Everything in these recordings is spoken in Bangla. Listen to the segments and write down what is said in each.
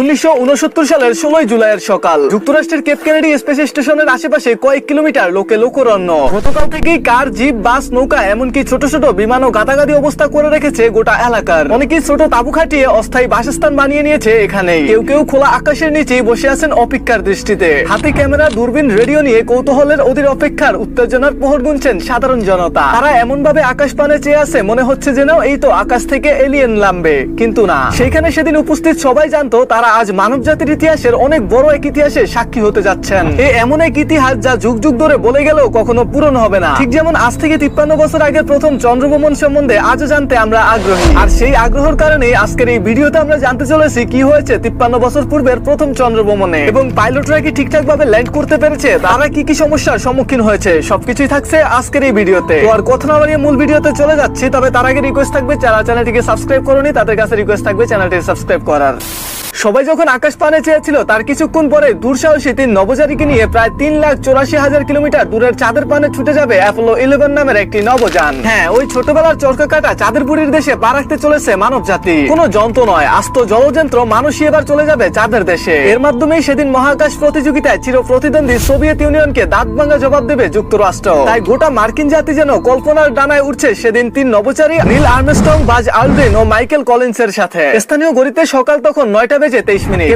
উনিশশো সালের ষোলোই জুলাইয়ের সকাল। যুক্তরাষ্ট্রের কেপ কেনেডি স্পেস স্টেশনের আশেপাশে কয়েক কিলোমিটার লোকে লোকরণ্য। গতকাল থেকেই কার জিপ, বাস, নৌকা, এমনকি ছোট ছোট বিমান গাদাগাদি অবস্থা করে রেখেছে গোটা এলাকার? অনেকেই ছোট তাবু খাটিয়ে অস্থায়ী বাসস্থান বানিয়ে নিয়েছে এখানে কেউ কেউ খোলা আকাশের নিচেই বসে আছেন অপেক্ষার দৃষ্টিতে। হাতে ক্যামেরা, দূরবীন রেডিও নিয়ে কৌতূহলের অধীর অপেক্ষার উত্তেজনার প্রহর গুনছেন সাধারণ জনতা। তারা এমন ভাবে আকাশ পানে চেয়ে আছে, মনে হচ্ছে যেন এই তো আকাশ থেকে এলিয়েন নামবে। কিন্তু না। সেখানে সেদিন উপস্থিত সবাই জানতো তারা আজ মানব জাতির ইতিহাসের অনেক বড় এক ইতিহাসে সাক্ষী হতে যাচ্ছেন। এই এমন এক ইতিহাস যা যুগ যুগ ধরে বলে গেলেও কখনো পূরণ হবে না। ঠিক যেমন আজ থেকে তিপ্পান্ন বছর আগের প্রথম চন্দ্রভ্রমণ সম্বন্ধে আজও জানতে আমরা আগ্রহী। আর সেই আগ্রহের কারণে আজকের এই ভিডিওতে আমরা জানতে চলেছি কি হয়েছে তিপ্পান্ন বছর পূর্বের প্রথম চন্দ্রভ্রমণে এবং পাইলটরা কি ঠিকঠাক ভাবে ল্যান্ড করতে পেরেছে? তারা কি কি সমস্যার সম্মুখীন হয়েছে? সবকিছুই থাকছে আজকের এই ভিডিওতে। তো আর কথা না মূল ভিডিওতে চলে যাচ্ছি, তবে তার আগে রিকোয়েস্ট থাকবে, যারা চ্যানেলটিকে সাবস্ক্রাইব করনি, তাদের কাছে রিকোয়েস্ট থাকবে চ্যানেলটি সাবস্ক্রাইব করার। সবাই যখন আকাশ পানে চেয়েছিল, তার কিছুক্ষণ পরে দুঃসাহসী তিন নবজারীকে নিয়ে প্রায় তিন লাখ চৌরাশি হাজার কিলোমিটার দূরের চাঁদের পানে ছুটে যাবে অ্যাপোলো ইলেভেন নামের একটি নবযান। হ্যাঁ ওই ছোটবেলার চরকা কাটা চাঁদের বুড়ির দেশে পা রাখতে চলেছে মানব জাতি কোনো যন্ত্র নয়, আস্ত জলযন্ত্র মানুষই এবার চলে যাবে চাঁদের দেশে। এর মাধ্যমেই সেদিন মহাকাশ প্রতিযোগিতায় চির প্রতিদ্বন্দ্বী সোভিয়েত ইউনিয়নকে দাঁত ভাঙা জবাব দেবে যুক্তরাষ্ট্র। তাই গোটা মার্কিন জাতি যেন কল্পনার ডানায় উঠছে সেদিন তিন নবচারী, নীল আর্মস্ট্রং, বাজ আলড্রিন ও মাইকেল কলিন্সের সাথে। স্থানীয় গড়িতে সকাল তখন নয়টা বেজে তেইশ মিনিট।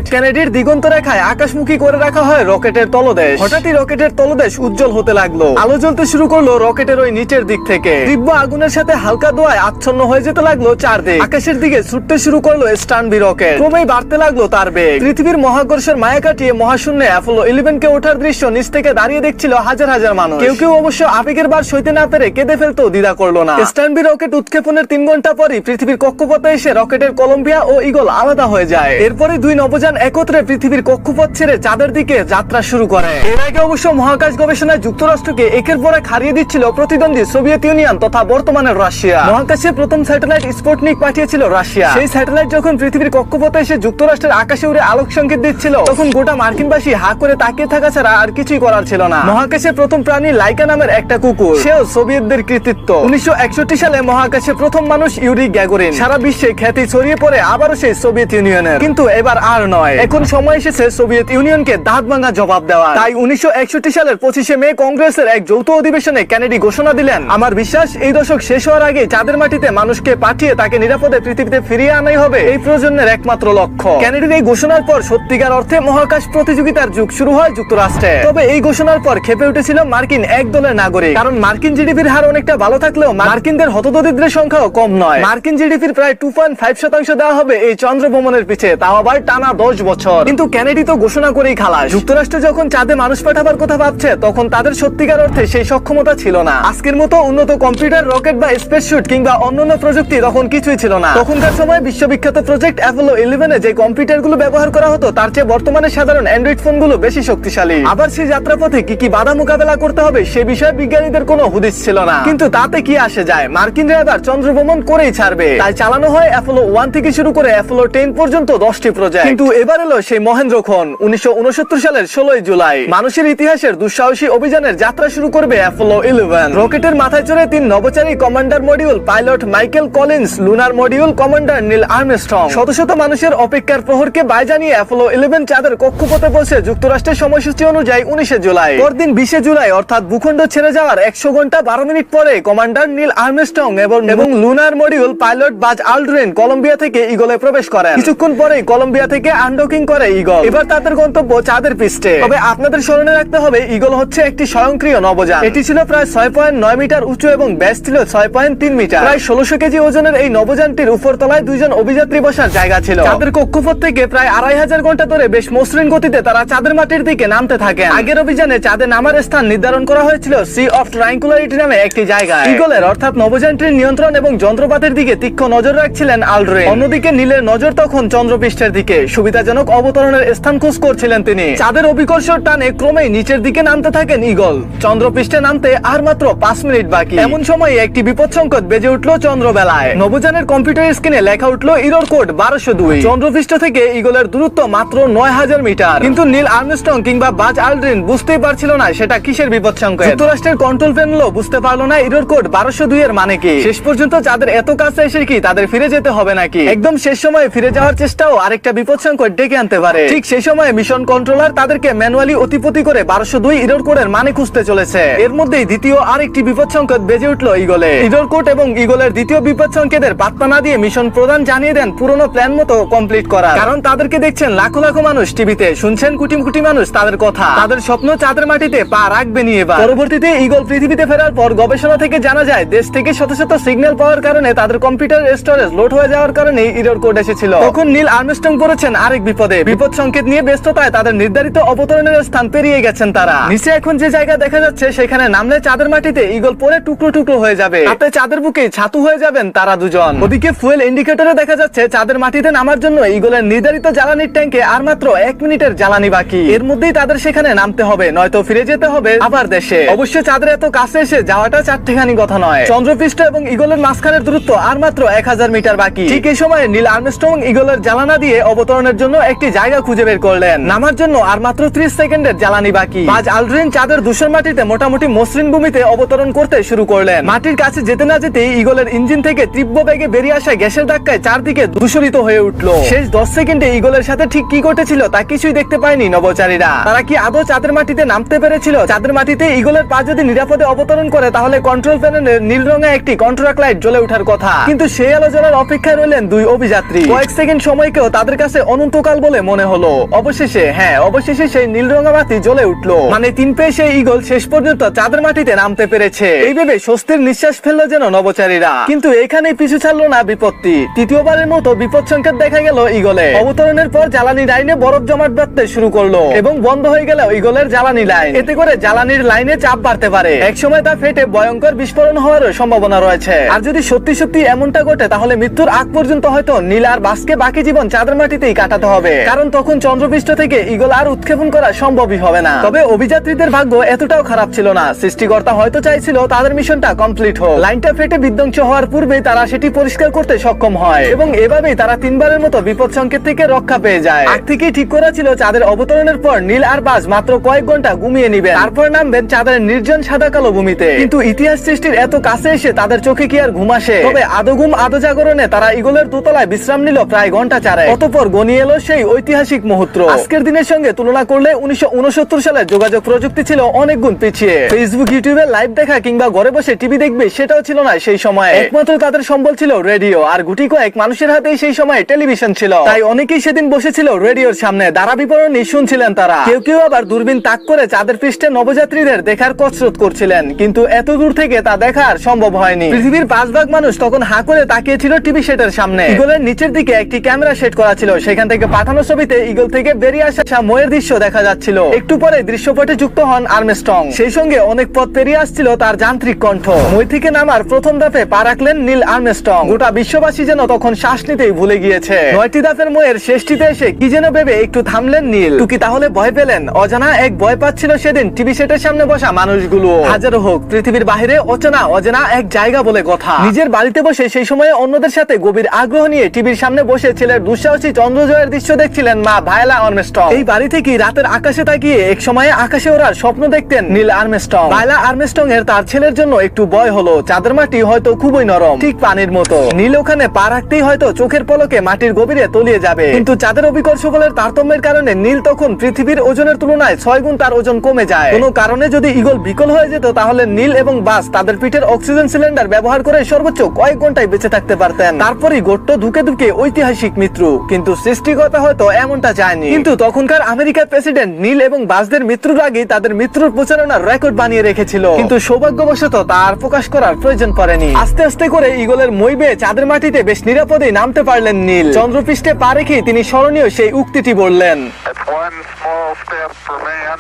দিগন্ত রেখায় আকাশমুখী করে রাখা হয় রকেটের তলদেশ। হঠাৎই রকেটের তলদেশ উজ্জ্বল হতে লাগল। আলো জ্বলতে শুরু করল রকেটের ওই নিচের দিক থেকে। তীব্র আগুনের সাথে হালকা দোয়ায় আচ্ছন্ন হয়ে যেতে লাগল চারদিক। আকাশের দিকে ছুটতে শুরু করল স্টানবি রকেট। ক্রমেই বাড়তে লাগল তার বেগ। পৃথিবীর মহাকর্ষের মায়া কাটিয়ে মহাশূন্যে অ্যাপোলো ইলেভেন কে ওঠার দৃশ্য নিচ থেকে দাঁড়িয়ে দেখছিল হাজার হাজার মানুষ। কেউ কেউ অবশ্য আবেগের বার সইতে না পেরে কেঁদে ফেলতেও দ্বিধা করল না। স্টানবি রকেট উৎক্ষেপণের তিন ঘণ্টা পরই পৃথিবীর কক্ষপথে এসে রকেটের কলম্বিয়া ও ইগল আলাদা হয়ে যায়। এরপরে দুই নবযান একত্রে পৃথিবীর কক্ষপথ ছেড়ে চাঁদের দিকে যাত্রা শুরু করে। এর আগে অবশ্য মহাকাশ গবেষণায় যুক্তরাষ্ট্রকে একের পর এক হারিয়ে দিচ্ছিল প্রতিদ্বন্দ্বী সোভিয়েত ইউনিয়ন তথা বর্তমানের রাশিয়া। মহাকাশে প্রথম স্যাটেলাইট স্পুটনিক পাঠিয়েছিল রাশিয়া। সেই স্যাটেলাইট যখন পৃথিবীর কক্ষপথে এসে যুক্তরাষ্ট্রের আকাশে উড়ে আলোক সংকেত দিচ্ছিল, তখন গোটা মার্কিনবাসী হা করে তাকিয়ে থাকা ছাড়া আর কিছুই করার ছিল না। মহাকাশে প্রথম প্রাণী লাইকা নামের একটা কুকুর। সেও সোভিয়েতদের কৃতিত্ব। উনিশশো একষট্টি সালে মহাকাশে প্রথম মানুষ ইউরি গ্যাগোরিন। সারা বিশ্বে খ্যাতি ছড়িয়ে পড়ে আবারও সেই সোভিয়েত ইউনিয়নের। কিন্তু এবার আর নয়। এখন সময় এসেছে সোভিয়েত ইউনিয়নকে দাঁত ভাঙা জবাব দেওয়া তাই উনিশশো সালের পঁচিশে মে কংগ্রেসের এক যৌথ অধিবেশনে কেনেডি ঘোষণা দিলেন, আমার বিশ্বাস, এই দশক শেষ হওয়ার আগে চাঁদের মাটিতে মানুষকে পাঠিয়ে তাকে নিরাপদে পৃথিবীতে ফিরিয়ে আনাই হবে। এই প্রয়োজনের একমাত্র লক্ষ্য। কেনেডির এই ঘোষণার পর সত্যিকার অর্থে মহাকাশ প্রতিযোগিতার যুগ শুরু হয় যুক্তরাষ্ট্রে। তবে এই ঘোষণার পর খেপে উঠেছিল মার্কিন এক দলের নাগরিক। কারণ মার্কিন জিডিপির হার অনেকটা ভালো থাকলেও মার্কিনদের হতদরিদ্রের সংখ্যাও কম নয়। মার্কিন জিডিপির প্রায় টু পয়েন্ট ফাইভ শতাংশ দেওয়া হবে এই চন্দ্র ভ্রমণের পিছে। তাও আবার টানা দশ বছর। কিন্তু কেনেডি তো ঘোষণা করেই খালাস। যুক্তরাষ্ট্র যখন চাঁদে মানুষ পাঠাবার কথা ভাবছে, তখন তাদের সত্যিকার অর্থে সেই সক্ষমতা ছিল না। আজকের মতো উন্নত কম্পিউটার, রকেট বা স্পেস শুট কিংবা অন্যান্য প্রযুক্তি তখন কিছুই ছিল না। তখনকার সময় বিশ্ববিখ্যাত প্রজেক্ট অ্যাপোলো ইলেভেনে যে কম্পিউটারগুলো ব্যবহার করা হতো, তার চেয়ে বর্তমানে সাধারণ অ্যান্ড্রয়েড ফোনগুলো বেশি শক্তিশালী। আবার সেই যাত্রাপথে কি কি বাধা মোকাবেলা করতে হবে, সে বিষয়ে বিজ্ঞানীদের কোনো হুদিস ছিল না। কিন্তু তাতে কি আসে যায়? মার্কিনরা এবার চন্দ্র ভ্রমণ করেই ছাড়বে। তাই চালানো হয় অ্যাপোলো ওয়ান থেকে শুরু করে অ্যাপোলো টেন পর্যন্ত দশটি প্রজেক্ট কিন্তু এবার এলো সেই মহেন্দ্রক্ষণ উনিশশো উনসত্তর সালের ষোলোই জুলাই। মানুষের ইতিহাসের দুঃসাহসী অভিযানের যাত্রা শুরু করবে অ্যাপোলো ইলেভেন রকেটের মাথায় চড়ে তিন নবচারী commander module pilot Michael Collins, lunar module commander Neil Armstrong. শত শত মানুষের অপেক্ষার প্রহরকে বায় জানিয়ে অ্যাপোলো ইলেভেন চাঁদের কক্ষপথে পৌঁছে যুক্তরাষ্ট্রের সময়সূচি অনুযায়ী উনিশে জুলাই। পরদিন বিশে জুলাই, অর্থাৎ ভূখণ্ড ছেড়ে যাওয়ার একশো ঘণ্টা বারো মিনিট পরে কমান্ডার নীল আর্মস্ট্রং এবং lunar module pilot Buzz Aldrin Columbia থেকে ইগলে প্রবেশ করেন। কিছুক্ষণ পরেই কলম্বিয়া থেকে আনডকিং করে ইগল এবার তাদের গন্তব্য চাঁদের পৃষ্ঠে। তবে আপনাদের স্মরণে রাখতে হবে ইগল হচ্ছে একটি স্বয়ংক্রিয় নবযান। এটি ছিল প্রায় ছয় পয়েন্ট নয় মিটার উঁচু এবং ব্যাস ছিল ছয় পয়েন্ট তিন মিটার। প্রায় ষোলোশো কেজি ওজনের এই নবযানটির উপর তলায় দুইজন অভিযাত্রী বসার জায়গা ছিল। চাঁদের কক্ষপথ থেকে প্রায় আড়াই হাজার ঘণ্টা ধরে বেশ মসৃণ গতিতে তারা চাঁদের মাটির দিকে নামতে থাকে আগের অভিযানে চাঁদে নামার স্থান নির্ধারণ করা হয়েছিল সি অফ ট্রাইঙ্কুলারিটি নামে একটি জায়গা ইগলের অর্থাৎ নবযানটির নিয়ন্ত্রণ এবং যন্ত্রপাতির দিকে তীক্ষ্ণ নজর রাখছিলেন আলড্রে অন্যদিকে নীলের নজর তখন চন্দ্রপৃষ্ঠের দিকে সুবিধাজনক অবতরণের স্থান খোঁজ করছিলেন তিনি। চাঁদের অভিকর্ষর টানে ক্রমেই নিচের দিকে নামতে থাকেন ইগল চন্দ্রপৃষ্ঠে নামতে আর মাত্র পাঁচ মিনিট বাকি। এমন সময় একটি বিপদ সংকট বেজে উঠল চন্দ্রবেলায়। নবযানের কম্পিউটার স্ক্রিনে লেখা উঠল ইরোর কোড বারোশো দুই। চন্দ্রপৃষ্ঠ থেকে ইগলের দূরত্ব মাত্র নয় হাজার মিটার। কিন্তু নীল আর্মস্ট্রং কিংবা বাজ আলড্রিন বুঝতেই পারছিল না সেটা কিসের বিপদ সংকেত যুক্তরাষ্ট্রের কন্ট্রোল প্যানেলও বুঝতে পারল না ইরোর কোড বারোশো দুই এর মানে কি। শেষ পর্যন্ত যাদের এত কাছে এসে কি তাদের ফিরে যেতে হবে নাকি? একদম শেষ সময়ে ফিরে যাওয়ার চেষ্টাও আরেকটি একটা বিপদ সংকট ডেকে আনতে পারে। ঠিক সেই সময় মিশন কন্ট্রোলার তাদেরকে ম্যানুয়ালি অতিপতি করে বারোশো দুই ইরোর কোডের মানে খুঁজতে চলেছে। এর মধ্যেই দ্বিতীয় আরেকটি বিপদ সংকেত বেজে উঠল ইগলে ইরোর কোড এবং ইগলের দ্বিতীয় বিপদ সংকেতের পাত্তা না দিয়ে মিশন প্রধান জানিয়ে দেন পুরনো প্ল্যান মতো কমপ্লিট করা। কারণ তাদেরকে দেখছেন লাখো লাখো মানুষ টিভিতে, শুনছেন কোটি কোটি মানুষ তাদের কথা। তাদের স্বপ্ন চাঁদের মাটিতে পা রাখবে নিয়ে এবার। পরবর্তীতে ইগল পৃথিবীতে ফেরার পর গবেষণা থেকে জানা যায়, দেশ থেকে শত শত সিগন্যাল পাওয়ার কারণে তাদের কম্পিউটার স্টোরেজ লোড হয়ে যাওয়ার কারণে ইরোর কোড এসেছিল। তখন নীল আর্মস্ট্রং পড়েছেন আরেক বিপদে। বিপদ সংকেত নিয়ে ব্যস্ততায় তাদের নির্ধারিত অবতরণের স্থান পেরিয়ে গেছেন তারা। নিচে এখন যে জায়গা দেখা যাচ্ছে, সেখানে নামলে চাঁদের মাটিতে ইগল পরে টুকরো টুকরো হয়ে যাবে। তাতে চাঁদের বুকে ছাতু হয়ে যাবেন তারা দুজন। ওদিকে ফুয়েল ইন্ডিকেটরে দেখা যাচ্ছে, চাঁদের মাটিতে নামার জন্য ইগলের নির্ধারিত জ্বালানির ট্যাঙ্কে আর মাত্র এক মিনিটের জ্বালানি বাকি। এর মধ্যেই তাদের সেখানে নামতে হবে, নয়তো ফিরে যেতে হবে আবার দেশে। অবশ্য চাঁদের এত কাছে এসে যাওয়াটা চারটেখানি কথা নয়। চন্দ্রপৃষ্ঠ এবং ইগলের মাঝখানের দূরত্ব আর মাত্র এক হাজার মিটার বাকি। ঠিক এই সময় নীল আর্মস্ট্রং ইগলের জ্বালানা দিয়ে অবতরণের জন্য একটি জায়গা খুঁজে বের করলেন। নামার জন্য আর মাত্র ত্রিশ সেকেন্ডের জ্বালানি বাকি। বাজ আলড্রিন চাঁদের দূষণ মাটিতে মোটামুটি মসৃণ ভূমিতে অবতরণ করতে শুরু করলেন। মাটির কাছে যেতে না যেতে ইগলের ইঞ্জিন থেকে তীব্র বেগে বেরিয়ে আসা গ্যাসের ধাক্কায় চারদিকে দূষণিত হয়ে উঠল। শেষ দশ সেকেন্ডে ইগলের সাথে ঠিক কি ঘটেছিল তা কিছুই দেখতে পায়নি নবচারীরা। তারা কি আদৌ চাঁদের মাটিতে নামতে পেরেছিল? চাঁদের মাটিতে ইগলের পা যদি নিরাপদে অবতরণ করে, তাহলে কন্ট্রোল প্যানেলের নীল রঙে একটি কন্ট্রাক্ট লাইট জ্বলে ওঠার কথা। কিন্তু সেই আলো জ্বলার অপেক্ষায় রইলেন দুই অভিযাত্রী। কয়েক সেকেন্ড সময়কেও তাদের কাছে অনন্তকাল বলে মনে হলো। অবশেষে হ্যাঁ অবশেষে সেই নীল রঙা বাতি জ্বলে উঠল। মানে তিন পেয়ে সেই ইগল শেষ পর্যন্ত চাঁদের মাটিতে নামতে পেরেছে। এই ভেবে স্বস্তির নিঃশ্বাস ফেলল যেন নবচারীরা। কিন্তু এখানে পিছু ছাড়লো না বিপত্তি। তৃতীয়বারের মতো বিপদ সংকেত দেখা গেল ইগলে অবতরণের পর জ্বালানি লাইনে বরফ জমাট বাঁধতে শুরু করল এবং বন্ধ হয়ে গেল ইগলের জ্বালানি লাইন। এতে করে জ্বালানির লাইনে চাপ বাড়তে পারে। একসময় তা ফেটে ভয়ঙ্কর বিস্ফোরণ হওয়ার সম্ভাবনা রয়েছে। আর যদি সত্যি সত্যি এমনটা ঘটে, তাহলে মৃত্যুর আগ পর্যন্ত হয়তো নীল আর বাসকে বাকি জীবন চাঁদের মাটিতেই কাটাতে হবে। কারণ তখন চন্দ্রপৃষ্ঠ থেকে ইগল আর উৎক্ষেপণ করা সম্ভবই হবে না। তবে অভিযাত্রীদের ভাগ্য এতটাও খারাপ ছিল না। সৃষ্টিকর্তা হয়তো চাইছিল তাদের মিশনটা কমপ্লিট হোক। লাইনটা ফেটে বিধ্বংস হওয়ার পূর্বে তারা সেটি পরিষ্কার করতে সক্ষম হয় এবং এভাবেই তারা তিনবারের মতো বিপদ সংকেত থেকে রক্ষা পেয়ে যায়। আগ থেকেই ঠিক করা ছিল চাঁদের অবতরণের পর নীল আর বাজ মাত্র কয়েক ঘণ্টা ঘুমিয়ে নিবেন। তারপর নামবেন চাঁদের নির্জন সাদা কালো ভূমিতে। কিন্তু ইতিহাস সৃষ্টির এত কাছে এসে তাদের চোখে কি আর ঘুম আসে? তবে আদো ঘুম আদো জাগরণে তারা ইগলের দোতলায় বিশ্রাম নিল প্রায় ঘণ্টা চারে অতপর গনিয়ে এলো সেই ঐতিহাসিক মুহূর্ত। আজকের দিনের সঙ্গে তুলনা করলে উনিশশো সালে যোগাযোগ প্রযুক্তি ছিল অনেক গুণ পিছিয়ে। ফেসবুক ইউটিউবে লাইভ দেখা কিংবা ঘরে বসে টিভি দেখবে সেটাও ছিল না সেই সময়। একমাত্র তাদের সম্বল ছিল রেডিও আর গুটি কয়েক মানুষের হাতেই সেই সময় টেলিভিশন ছিল। তাই অনেকেই সেদিন বসেছিল রেডিওর সামনে। দ্বারা বিবরণী শুনছিলেন তারা। কেউ কেউ আবার দূরবীন তাক করে চাঁদের পৃষ্ঠে নবযাত্রীদের দেখার কসরত করছিলেন। কিন্তু এত দূর থেকে তা দেখার সম্ভব হয়নি। পৃথিবীর পাঁচ ভাগ মানুষ তখন হা করে তাকিয়েছিল টিভি সেটের সামনে। ইগলের নিচের দিকে একটি ক্যামেরা সেট করা ছিল। সেখান থেকে পাঠানো ছবিতে ইগল থেকে বেরিয়ে আসা ময়ের দৃশ্য দেখা যাচ্ছিল। একটু পরে দৃশ্যপটে যুক্ত হন আর্মস্ট্রং। সেই সঙ্গে অনেক পথ পেরিয়ে আসছিল তার যান্ত্রিক কণ্ঠ। মই থেকে নামার প্রথম ধাপে পা রাখলেন নীল আর্মস্ট্রং। গোটা বিশ্ববাসী যেন তখন শ্বাস নিতেই ভুলে গিয়েছে। নয়টি ধাপের ময়ের শেষটিতে এসে কি যেন ভেবে একটু থামলেন নীল। টুকি তাহলে ভয় পেলেন? অজানা এক ভয় পাচ্ছিল সেদিন টিভি সেটের সামনে বসা মানুষগুলো। হাজারো হোক, পৃথিবীর বাইরে অচেনা অজানা এক জায়গা বলে কথা। নিজের বাড়িতে বসে সেই সময়ে অন্যদের সাথে গভীর আগ্রহ নিয়ে টিভির সামনে বসে ছেলের দুঃসাহসী চন্দ্রজয়ের দৃশ্য দেখছিলেন মা ভায়লা আর্মস্ট্রং। এই বাড়ি থেকে রাতের আকাশে তাকিয়ে এক সময়ে আকাশে ওড়ার স্বপ্ন দেখতেন নীল আর্মস্ট্রং। ভায়লা আর্মস্ট্রং এর তার ছেলের জন্য একটু ভয় হলো চাঁদের মাটি হয়তো খুবই নরম। ঠিক পানির মতো। নীল ওখানে পা রাখতেই হয়তো চোখের পলকে মাটির গভীরে তলিয়ে যাবে। কিন্তু চাঁদের অবিকর্ষ বলের তারতম্যের কারণে নীল তখন পৃথিবীর ওজনের তুলনায় ছয় গুণ তার ওজন কমে যায়। কোনো কারণে যদি ইগল বিকল হয়ে যেত তাহলে নীল এবং বাস তাদের পিঠের অক্সিজেন সিলিন্ডার ব্যবহার করে সর্বোচ্চ কয়েক ঘন্টায় বেঁচে থাকতে পারতেন। তারপরই গোট্ট ধুকে ধুকে ঐতিহাসিক মৃত্যু। কিন্তু সৃষ্টিকতা হয়তো এমনটা চায়নি কিন্তু তখনকার আমেরিকার প্রেসিডেন্ট নীল এবং বাসদের মৃত্যুর আগে তাদের মৃত্যুর প্রচারণার রেকর্ড বানিয়ে রেখেছিল। কিন্তু সৌভাগ্যবশত তা আর প্রকাশ করার প্রয়োজন পড়েনি। আস্তে আস্তে করে ইগলের মই বেয়ে চাঁদের মাটিতে বেশ নিরাপদে নামতে পারলেন নীল। চন্দ্রপৃষ্ঠে পা রেখেই তিনি স্মরণীয় সেই উক্তিটি বললেন It's one small step for man,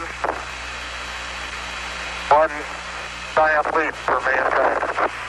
one giant leap for mankind.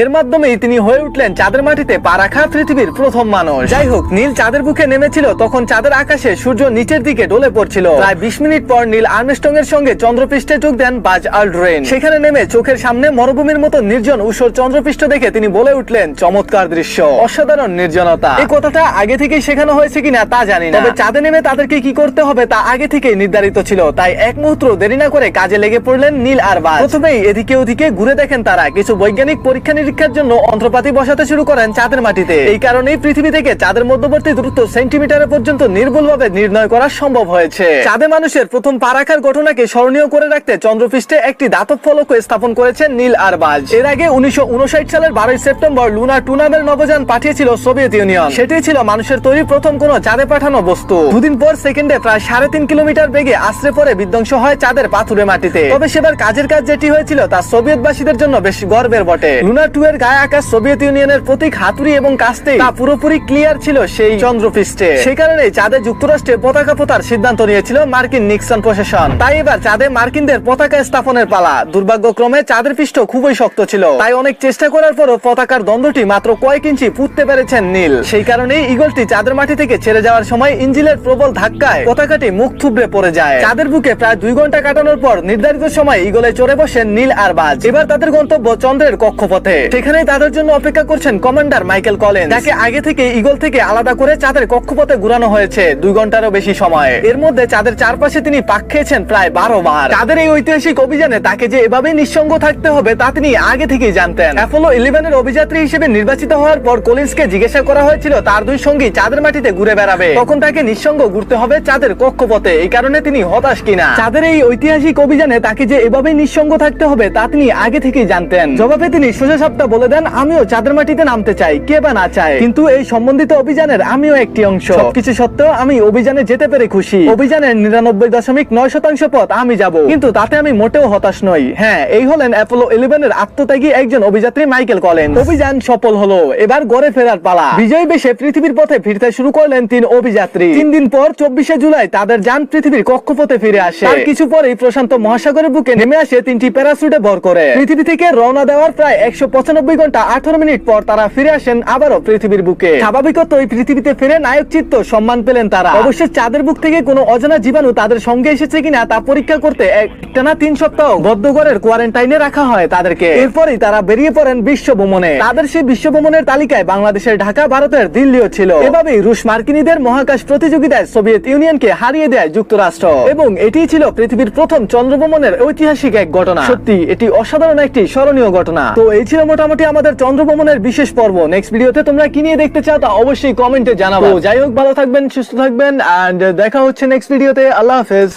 এর মাধ্যমেই তিনি হয়ে উঠলেন চাঁদের মাটিতে পা রাখা পৃথিবীর প্রথম মানুষ। যাই হোক, নীল চাঁদের বুকে নেমেছিল, তখন চাঁদের আকাশে সূর্য নিচের দিকে ডলে পড়ছিল। প্রায় বিশ মিনিট পর নীল আর্মস্ট্রং এর সঙ্গে চন্দ্রপৃষ্ঠে যোগ দেন বাজ আলড্রেন সেখানে নেমে চোখের সামনে মরুভূমির মতো নির্জন উষর চন্দ্রপৃষ্ঠ দেখে তিনি বলে উঠলেন, চমৎকার দৃশ্য, অসাধারণ নির্জনতা। এই কথাটা আগে থেকেই শেখানো হয়েছে কিনা তা জানি না। তবে চাঁদে নেমে তাদেরকে কি করতে হবে তা আগে থেকেই নির্ধারিত ছিল, তাই এক মুহূর্ত দেরি না করে কাজে লেগে পড়লেন নীল আর বাজ। প্রথমেই এদিকে ওদিকে ঘুরে দেখেন তারা, কিছু বৈজ্ঞানিক পরীক্ষা নিরীক্ষার জন্য যন্ত্রপাতি বসাতে শুরু করেন চাঁদের মাটিতে। এই কারণেই পৃথিবী থেকে চাঁদের মধ্যবর্তী দূরত্ব সেন্টিমিটার পর্যন্ত নির্ভুলভাবে নির্ণয় করা সম্ভব হয়েছে। চাঁদে মানুষের প্রথম পা রাখার ঘটনাকে স্মরণীয় করে রাখতে চন্দ্রপৃষ্ঠে একটি দাতব ফলক স্থাপন করেছেন নীল আরবাজ। এর আগে উনিশশো সালের বারোই সেপ্টেম্বর লুনা টু নামের নবযান পাঠিয়েছিল সোভিয়েত ইউনিয়ন। সেটি ছিল মানুষের তৈরি প্রথম কোনো চাঁদে পাঠানো বস্তু। দুদিন পর সেকেন্ডে প্রায় সাড়ে তিন কিলোমিটার বেগে আশ্রে পড়ে বিধ্বংস হয় চাঁদের পাথুরে মাটিতে। তবে সেবার কাজের কাজ যেটি হয়েছিল তা সোভিয়েতবাসীদের জন্য বেশ গর্বের বটে। লুনা টু এর গায়ে আকাশ সোভিয়েত ইউনিয়নের প্রতীক হাতুড়ি এবং কাস্তে তা পুরোপুরি ক্লিয়ার ছিল সেই চন্দ্রপৃষ্ঠে। সেই কারণে চাঁদে যুক্তরাষ্ট্রে পতাকা পোতার সিদ্ধান্ত নিয়েছিল মার্কিন নিক্সন প্রশাসন। তাই এবার চাঁদে মার্কিনদের পতাকা স্থাপনের পালা। দুর্ভাগ্যক্রমে চাঁদের পৃষ্ঠ খুবই শক্ত ছিল। তাই অনেক চেষ্টা করার পরও পতাকার দ্বন্দ্বটি মাত্র কয়েক ইঞ্চি পুঁততে পেরেছেন নীল। সেই কারণেই ইগলটি চাঁদের মাটি থেকে ছেড়ে যাওয়ার সময় ইঞ্জিলের প্রবল ধাক্কায় পতাকাটি মুখ থুবড়ে পড়ে যায়। চাঁদের বুকে প্রায় দুই ঘণ্টা কাটানোর পর নির্ধারিত সময় ইগলে চড়ে বসেন নীল আর বাজ। এবার তাদের গন্তব্য চন্দ্রের কক্ষপথে। সেখানেই তাদের জন্য অপেক্ষা করছেন কমান্ডার মাইকেল কলেন যাকে আগে থেকে ইগল থেকে আলাদা করে চাঁদের কক্ষপথে ঘুরানো হয়েছে। দুই ঘন্টারও বেশি সময়। এর মধ্যে চাঁদের চারপাশে তিনি পাক খেয়েছেন প্রায় বারো বার। চাঁদের এই ঐতিহাসিক অভিযানে তাকে যে এভাবে নিঃসঙ্গ থাকতে হবে, তা তিনি আগে থেকেই জানতেন। অ্যাপোলো ইলেভেনের অভিযাত্রী হিসেবে নির্বাচিত হওয়ার পর কলিন্সকে জিজ্ঞাসা করা হয়েছিল, তার দুই সঙ্গী চাঁদের মাটিতে ঘুরে বেড়াবে। তখন তাকে নিঃসঙ্গ ঘুরতে হবে চাঁদের কক্ষপথে। এই কারণে তিনি হতাশ কিনা। চাঁদের এই ঐতিহাসিক অভিযানে তাকে যে এভাবে নিঃসঙ্গ থাকতে হবে, তা তিনি আগে থেকেই জানতেন। জবাবে তিনি সোজা সাপটা বলে দেন, আমিও চাঁদের মাটিতে নামতে চাই, কে বা না চায়। কিন্তু এই সম্বন্ধিত অভিযানের আমিও একটি অংশ। কিছু সত্ত্বেও আমি অভিযানে যেতে পেরে খুশি। অভিযানের নিরানব্বই দশমিক নয় শতাংশ পথ আমি যাব। কিন্তু তাতে আমি মোটেও হতাশ নই। হ্যাঁ এই হলেন অ্যাপোলো ইলেভেনের আত্মত্যাগী একজন অভিযাত্রী মাইকেল কলেন অভিযান সফল হলো। এবার গড়ে ফেরার পালা। বিজয় বেশে পৃথিবীর পথে ফিরতে শুরু করলেন তিন অভিযাত্রী। তিন দিন পর চব্বিশে জুলাই তাদের যান পৃথিবীর কক্ষপথে ফিরে আসে। তার কিছু পরেই প্রশান্ত মহাসাগরের বুকে নেমে আসে তিনটি প্যারাসুটে ভর করে। পৃথিবী থেকে রওনা দেওয়ার প্রায় একশো পঁচানব্বই ঘণ্টা, আঠারো মিনিট পর তারা ফিরে আসেন আবারও পৃথিবীর বুকে। স্বাভাবিকতই পৃথিবীতে ফিরে নায়ক চিত্ত সম্মান পেলেন তারা। অবশ্য চাঁদের বুক থেকে কোনো অজানা জীবাণু তাদের সঙ্গে এসেছে কিনা তা পরীক্ষা করতে একটানা তিন সপ্তাহ বদ্ধঘরের কোয়ারেন্টাইনে রাখা হয় তাদেরকে। এরপরই তারা বেরিয়ে পড়েন বিশ্ব ভ্রমণে। তাদের সেই বিশ্ব ভ্রমণের তালিকায় বাংলাদেশের ঢাকা, ভারতের দিল্লিও ছিল। এভাবেই রুশ মার্কিনীদের মহাকাশ প্রতিযোগিতায় সোভিয়েত ইউনিয়নকে হারিয়ে দেয় যুক্তরাষ্ট্র। এবং এটি ছিল পৃথিবীর প্রথম চন্দ্র ভ্রমণের ঐতিহাসিক এক ঘটনা। সত্যি এটি অসাধারণ একটি স্মরণীয় ঘটনা। তো এই ছিল মোটামুটি আমাদের চন্দ্র ভ্রমণের বিশেষ পর্ব। নেক্সট ভিডিওতে তোমরা কি নিয়ে দেখতে চাও তা অবশ্যই কমেন্টে জানাব। যাই হোক ভালো থাকবেন সুস্থ থাকবেন অ্যান্ড দেখা হচ্ছে নেক্সট ভিডিওতে আল্লাহ হাফেজ।